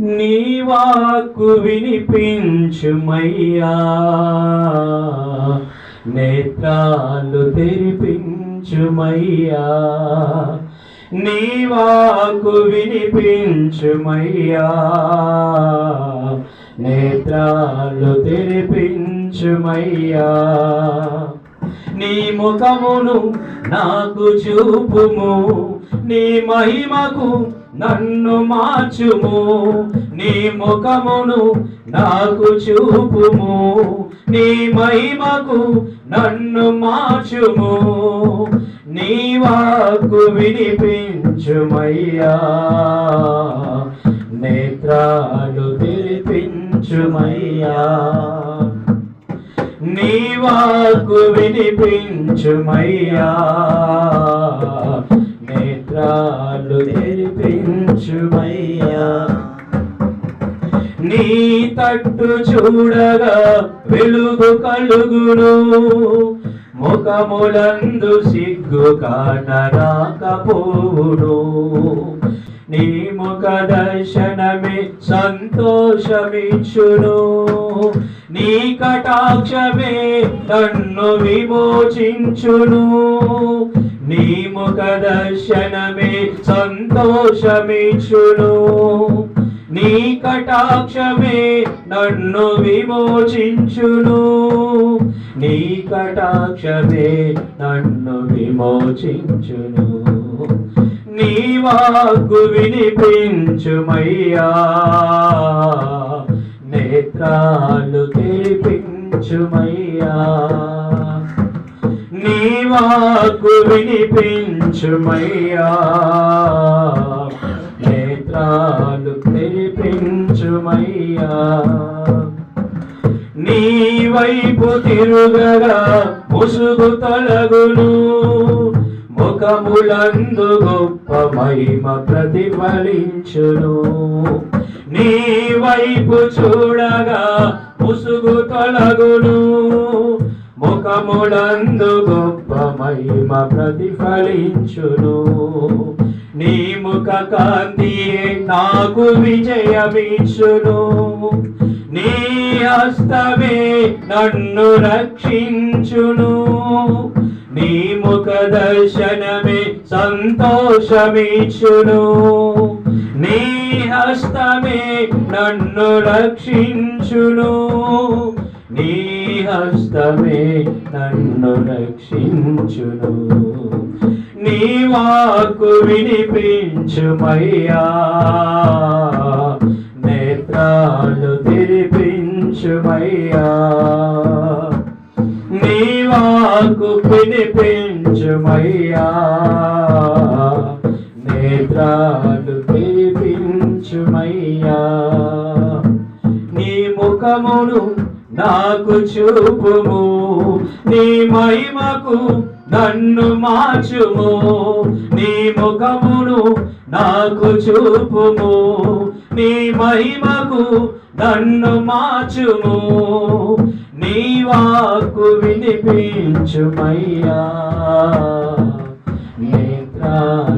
నీ వాకు వినిపించుమయ్యా. నేత్రాలు తెరిపించుమయ్యా. నీ వాకు వినిపించుమయ్యా. నేత్రాలు తెరిపించుమయ్యా. నీ ముఖమును నాకు చూపుము. నీ మహిమకు నన్ను మార్చుము నీ ముఖమును నాకు చూపుము నీ మహిమకు నన్ను మార్చుము నీ వాక్కు వినిపించుమయ్యా. నేత్రాలు తెరిపించుమయ్యా. నీ వాకు వినిపించుమయ్యా. నేత్రాలు తెరిపించుమయ్యా నీ తట్టు చూడగా వెలుగు కలుగును. ముఖములందు సిగ్గు కానరాకపోవును నీ ముఖ దర్శనమే సంతోషమిచ్చును. నీ కటాక్షమే నన్ను విమోచించును. నీ ముఖ దర్శనమే సంతోషమిచ్చును. నీ కటాక్షమే నన్ను విమోచించును. నీ కటాక్షమే నన్ను విమోచించును. నీ వాక్కు వినిపించుమయ్యా. నేత్రాలు తెరిపించుమయ్యా. నీ మాకు వినిపించుమయ్యా. నేత్రాలు తెరిపించుమయ్యా. నీ వైపు తిరుగగా ముసుగు తొలగును. ముఖములందు గొప్ప మహిమ ప్రతిఫలించును. నీ వైపు చూడగా ముసుగు తొలగును. ముఖములందు గొప్ప మహిమ ప్రతిఫలించును. నీ ముఖ కాంతియే నాకు విజయమిచ్చును. నీ హస్తమే నన్ను రక్షించును. నీ ముఖ దర్శనమే సంతోషమిచ్చును. నీ హస్తమే నన్ను రక్షించును. నీ హస్తమే నన్ను రక్షించును. నీ వాకు వినిపించుమయ్యా. నేత్రాలు తెరిపించుమయ్యా. నీ వాకు వినిపించుమయ్యా. నేత్రాలు నాకు చూపుము. నీ మహిమకు నన్ను మార్చుము. నీ ముఖమును నాకు చూపుము. నీ మహిమకు నన్ను మార్చుము. నీ వాక్కు వినిపించుమయ్యా. నేత్రాలు